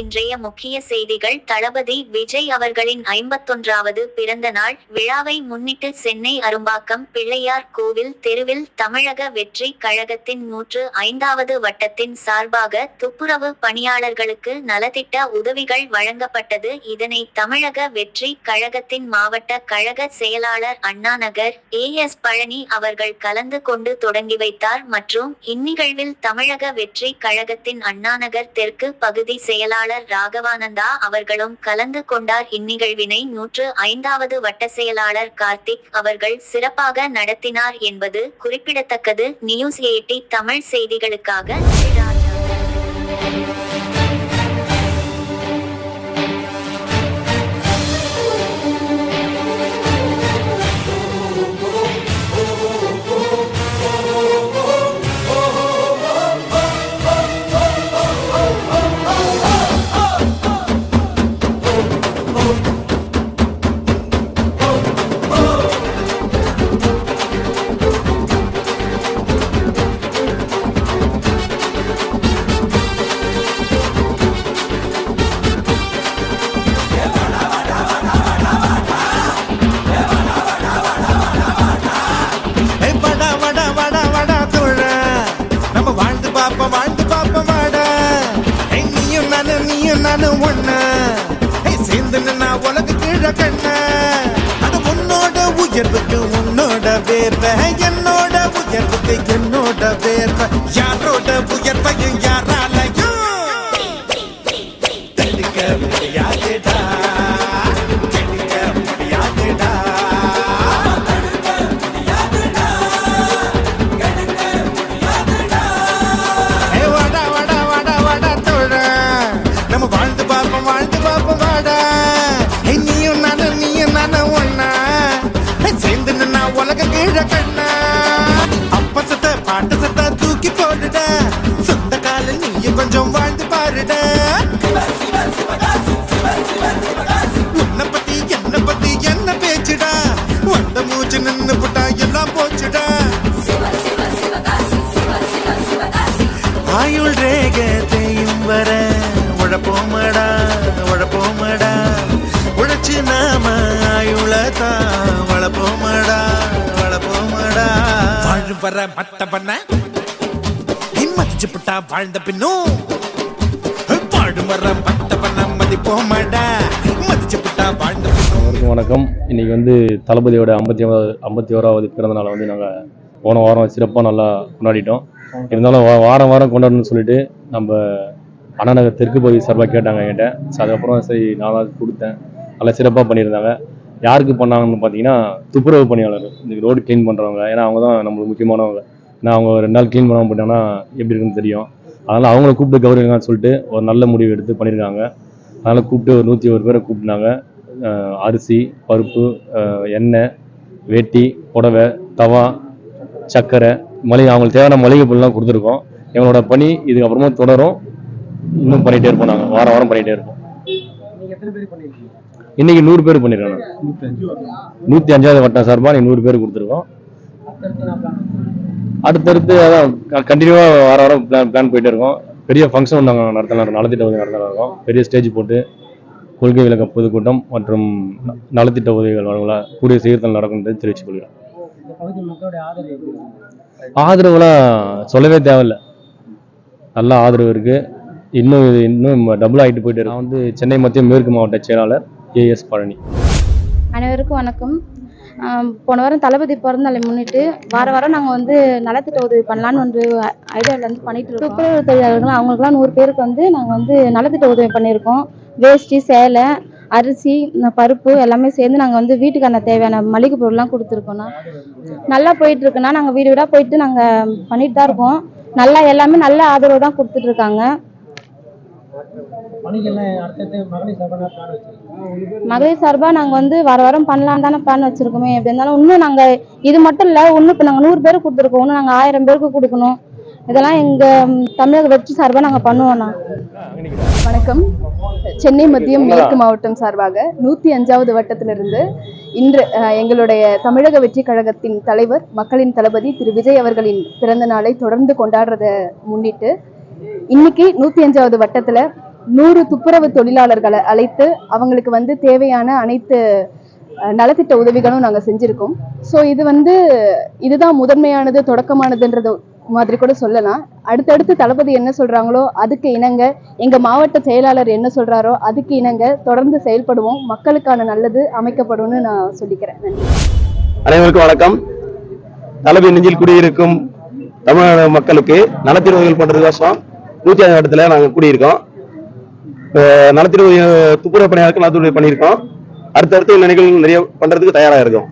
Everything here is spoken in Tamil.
இன்றைய முக்கிய செய்திகள். தளபதி விஜய் அவர்களின் ஐம்பத்தொன்றாவது பிறந்த நாள் விழாவை முன்னிட்டு சென்னை அரும்பாக்கம் பிள்ளையார் கோவில் தெருவில் தமிழக வெற்றி கழகத்தின் நூற்று ஐந்தாவது வட்டத்தின் சார்பாக துப்புரவு பணியாளர்களுக்கு நலத்திட்ட உதவிகள் வழங்கப்பட்டது. இதனை தமிழக வெற்றி கழகத்தின் மாவட்ட கழக செயலாளர் அண்ணாநகர் ஏ எஸ் பழனி அவர்கள் கலந்து கொண்டு தொடங்கி வைத்தார். மற்றும் இந்நிகழ்வில் தமிழக வெற்றி கழகத்தின் அண்ணாநகர் தெற்கு பகுதி செயலாளர் ராகவானந்தா அவர்களும் கலந்து கொண்டார். இந்நிகழ்வினை நூற்று ஐந்தாவது வட்ட செயலாளர் கார்த்திக் அவர்கள் சிறப்பாக நடத்தினார் என்பது குறிப்பிடத்தக்கது. நியூஸ் எயிட்டி தமிழ் செய்திகளுக்காக நானும் நானு ஒண்ணு சேர்ந்து நின்னா உலக கீழ கண்ண. அது உன்னோட உயர்வுக்கு உன்னோட வேர்வை. என்னோட உயர்வுக்கு என்னோட வேர்வை. யார் நீயும் கொஞ்சம் வாழ்ந்து பாருட. உன்னை பத்தி என்ன பத்தி என்ன பேச்சுடா? வந்த மூச்சு நின்னு புட்டா எல்லாம் போச்சுடா. ஆயுள் ரேகத்தையும் வர உழப்போமடா உழப்போமடா. உழைச்சு நாம ஆயுளத்தான் வளப்போமடா வளப்போமடா. வாழும் வர மத்த பண்ண புட்டா வாழ்ந்த பின்னும் பாடும் வர பண்ண மதிப்போமடா. மதிச்சு புட்டா வாழ்ந்த பின்னும் வணக்கம். இன்னைக்கு வந்து தளபதியோட ஐம்பத்தி ஓராவது ஐம்பத்தி ஓராவது பிறந்த நாளை வந்து நாங்கள் போன வாரம் சிறப்பாக நல்லா கொண்டாடிட்டோம். இருந்தாலும் வாரம் வாரம் கொண்டாடணும்னு சொல்லிட்டு நம்ம அண்ணாநகர் தெற்கு பகுதி சார்பாக கேட்டாங்க என்கிட்ட. ஸோ அதுக்கப்புறம் சரி நான் தான் கொடுத்தேன். நல்லா சிறப்பாக பண்ணியிருந்தாங்க. யாருக்கு பண்ணாங்கன்னு பார்த்தீங்கன்னா துப்புரவு பணியாளர். இந்த ரோடு க்ளீன் பண்ணுறவங்க ஏன்னா அவங்க தான் நம்மளுக்கு முக்கியமானவங்க. ஏன்னா அவங்க ஒரு ரெண்டு நாள் க்ளீன் பண்ணாமல் போயிட்டாங்கன்னா எப்படி இருக்குன்னு தெரியும். அதனால் அவங்கள கூப்பிட்டு கௌரவிங்கன்னு சொல்லிட்டு ஒரு நல்ல முடிவு எடுத்து பண்ணியிருக்காங்க. அதனால் கூப்பிட்டு ஒரு நூற்றி ஒரு பேரை கூப்பிட்டாங்க அஹ் அரிசி பருப்பு எண்ணெய் வேட்டி புடவை தவா சர்க்கரை மளிகை அவங்களுக்கு தேவையான மளிகை பொருள்லாம் கொடுத்துருக்கோம். எங்களோட பணி இதுக்கப்புறமா தொடரும். இன்னும் பண்ணிகிட்டே இருப்போம் நாங்கள் வாரம் வாரம் பண்ணிகிட்டே இருப்போம். இன்னைக்கு நூறு பேர் பண்ணியிருக்கோம் நாங்கள் நூற்றி அஞ்சாவது வட்டம் சார்பாக நீ நூறு பேர் கொடுத்துருக்கோம். அடுத்தடுத்து அதான் கண்டினியூவாக வார வாரம் பிளான் பிளான் போயிட்டே இருக்கோம். பெரிய ஃபங்க்ஷன் நாங்கள் நடத்தலாம் நலத்திட்ட உதவி நடத்தலாம் இருக்கோம். பெரிய ஸ்டேஜ் போட்டு கொள்கை விளக்க பொதுக்கூட்டம் மற்றும் நலத்திட்ட உதவிகள் வழங்கலாம் கூடிய சீர்தல் நடக்கும் என்று தெரிவித்துக் ஆதரவுலாம் சொல்லவே தேவையில்லை. நல்ல ஆதரவு இருக்கு. இன்னும் இது இன்னும் டபுள் ஆகிட்டு போயிட்டு நான் வந்து சென்னை மத்திய மேற்கு மாவட்ட செயலாளர் ஏஎஸ் பழனி. அனைவருக்கும் வணக்கம். போன வாரம் தளபதி பிறந்தநாளை முன்னிட்டு வார வாரம் நாங்கள் வந்து நலத்திட்ட உதவி பண்ணலான்னு வந்து ஐடியாவில் வந்து பண்ணிட்டு இருக்கோம். துப்புரவு தொழிலாளர்கள் அவங்களுக்குலாம் நூறு பேருக்கு வந்து நாங்கள் வந்து நலத்திட்ட உதவி பண்ணியிருக்கோம். வேஷ்டி சேலை அரிசி பருப்பு எல்லாமே சேர்ந்து நாங்கள் வந்து வீட்டுக்கான தேவையான மளிகை பொருள்லாம் கொடுத்துருக்கோண்ணா நல்லா போயிட்டுருக்குண்ணா நாங்கள் வீடு வீடாக போயிட்டு நாங்கள் பண்ணிட்டு தான் இருக்கோம். நல்லா எல்லாமே நல்ல ஆதரவு தான் கொடுத்துட்ருக்காங்க மகளிர் சார்பாக நாங்கள் வந்து வார வாரம் பண்ணலாம் தானே பிளான் வச்சுருக்கோமே. எப்படி இருந்தாலும் இன்னும் நாங்கள் இது மட்டும் இல்லை இன்னும் இப்போ நாங்கள் நூறு பேருக்கு கொடுத்துருக்கோம். இன்னும் நாங்கள் ஆயிரம் பேருக்கு கொடுக்கணும். இதெல்லாம் எங்கள் தமிழக வெற்றி சார்பாக நாங்கள் பண்ணுவோண்ணா வணக்கம். சென்னை மத்தியம் மேற்கு மாவட்டம் சார்பாக நூற்றி அஞ்சாவது வட்டத்திலிருந்து இன்று எங்களுடைய தமிழக வெற்றி கழகத்தின் தலைவர் மக்களின் தளபதி திரு. விஜய் அவர்களின் பிறந்த நாளை தொடர்ந்து கொண்டாடுறத முன்னிட்டு இன்னைக்கு நூத்தி அஞ்சாவது வட்டத்தில் நூறு துப்புரவு தொழிலாளர்களை அழைத்து அவங்களுக்கு வந்து தேவையான அனைத்து நலத்திட்ட உதவிகளும் நாங்கள் செஞ்சுருக்கோம். ஸோ இது வந்து இதுதான் முதன்மையானது தொடக்கமானதுன்றது மாதிரி கூட சொல்லலாம். அடுத்தடுத்து தளபதி என்ன சொல்றாங்களோ அதுக்கு இணங்க எங்க மாவட்ட செயலாளர் என்ன சொல்றாரோ அதுக்கு இணங்க தொடர்ந்து செயல்படுவோம். மக்களுக்கான நல்லது அமைக்கப்படும்னு நான் சொல்லிக்கிறேன். நன்றி. அனைவருக்கும் வணக்கம். தளபதி நெஞ்சில் குடியிருக்கும் தமிழக மக்களுக்கு நலத்திருவுதவிகள் பண்றதுக்கோசம் நூற்றி ஐந்து இடத்துல நாங்கள் கூடியிருக்கோம். நலத்திற்கு துப்புரவு பணியாளர்கள் நலத்துறை பண்ணியிருக்கோம். அடுத்தடுத்து இந்த நிறைய பண்ணுறதுக்கு தயாராக இருக்கோம்.